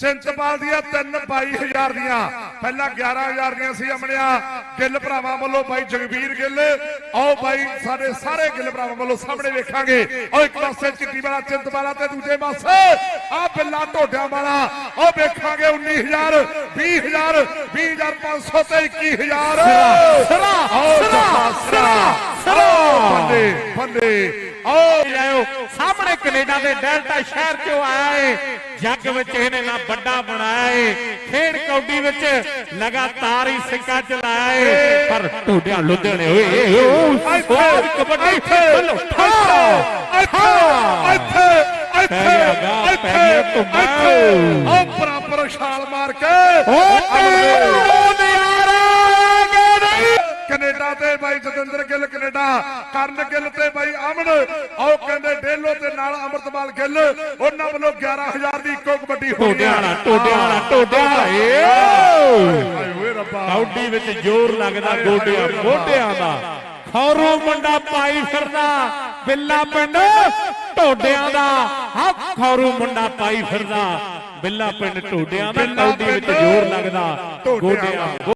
ਚਿੰਤਪਾਲ ਦੀਆਂ ਤਿੰਨ 22000 ਦੀਆਂ। ਪਹਿਲਾਂ 11000 ਦੀਆਂ ਸੀ ਅਮਣਿਆ ਗਿੱਲ ਭਰਾਵਾਂ ਵੱਲੋਂ ਬਾਈ ਜਗਵੀਰ ਗਿੱਲ। ਆਓ ਬਾਈ ਸਾਡੇ ਸਾਰੇ ਗਿੱਲ ਭਰਾਵਾਂ ਵੱਲੋਂ ਸਾਹਮਣੇ ਵੇਖਾਂਗੇ। ਆਓ ਇੱਕ ਪਾਸੇ ਚਿੱਟੀ ਵਾਲਾ ਚਿੰਤਪਾਲਾ ਤੇ ਦੂਜੇ ਪਾਸੇ। ਆ ਬਿੱਲਾ ਢੋਡਿਆਂ ਵਾਲਾ। ਆਓ ਵੇਖਾਂਗੇ 19000 20000 20500 ਤੇ 21000 ਸਿਰਾ, ਸਿਰਾ, ਸਿਰਾ ਸਿਰਾ। ਬੰਦੇ ਬੰਦੇ ਆਓ ਆਇਓ ਸਾਹਮਣੇ ਕੈਨੇਡਾ ਦੇ ਡੈਲਟਾ ਸ਼ਹਿਰ ਚੋਂ ਆਇਆ ਏ ਜੱਗ ਵਿੱਚ ਇਹਨੇ ਨਾ ਵੱਡਾ ਬਣਾਇਆ ਏ। ਖੇਡ ਕੌਡੀ ਵਿੱਚ ਲਗਾਤਾਰ ਹੀ ਸਿੱਕਾ ਚਲਾਇਆ ਏ। ਪਰ ਓਏ ਓਏ ਓਏ ਇੱਥੇ ਕਬੱਡੀ ਇੱਥੇ। ਬੱਲੋ ਇੱਥੇ ਇੱਥੇ ਇੱਥੇ ਪੈ ਗਿਆ ਗਾ, ਪੈ ਗਿਆ ਧੁੰਮਾ। ਇੱਥੇ ਉਹ ਬਰਾਬਰ ਛਾਲ ਮਾਰ ਕੇ। ਓ ਕੈਨੇਡਾ ਤੇ ਬਾਈ ਜਤਿੰਦਰ ਗਿੱਲ ਕੈਨੇਡਾ ਕਰਨ ਗਿੱਲ ਤੇ ਬਾਈ ਅਮਨ ਆਓ ਕਹਿੰਦੇ ਡੇਲੋ ਤੇ ਨਾਲ ਅਮਰਤਪਾਲ ਗਿੱਲ ਉਹਨਾਂ ਵੱਲੋਂ 11000 ਦੀ ਇੱਕੋ ਕਬੱਡੀ ਟੋਡਿਆਂ ਆ। ਵਾਲਾ ਟੋਡਿਆਂ ਵਾਲਾ ਟੋਡਿਆਂ ਵਾਲਾ ਕੌਡੀ ਵਿੱਚ ਜ਼ੋਰ ਲੱਗਦਾ ਗੋਡਿਆਂ ਮੋਢਿਆਂ ਦਾ। ਖੌਰੂ ਮੁੰਡਾ ਪਾਈ ਫਿਰਦਾ ਬਿੱਲਾ ਪਿੰਡ। ਢੋਡਿਆਂ ਦਾ। ਹਾਂ ਖੌਰੂ ਮੁੰਡਾ ਪਾਈ ਫਿਰਦਾ ਬਿੱਲਾ ਪਿੰਡ ਢੋਡਿਆਂ ਦਾ। ਕੌਡੀ ਵਿੱਚ ਜ਼ੋਰ ਲੱਗਦਾ ਗੋਡਿਆਂ।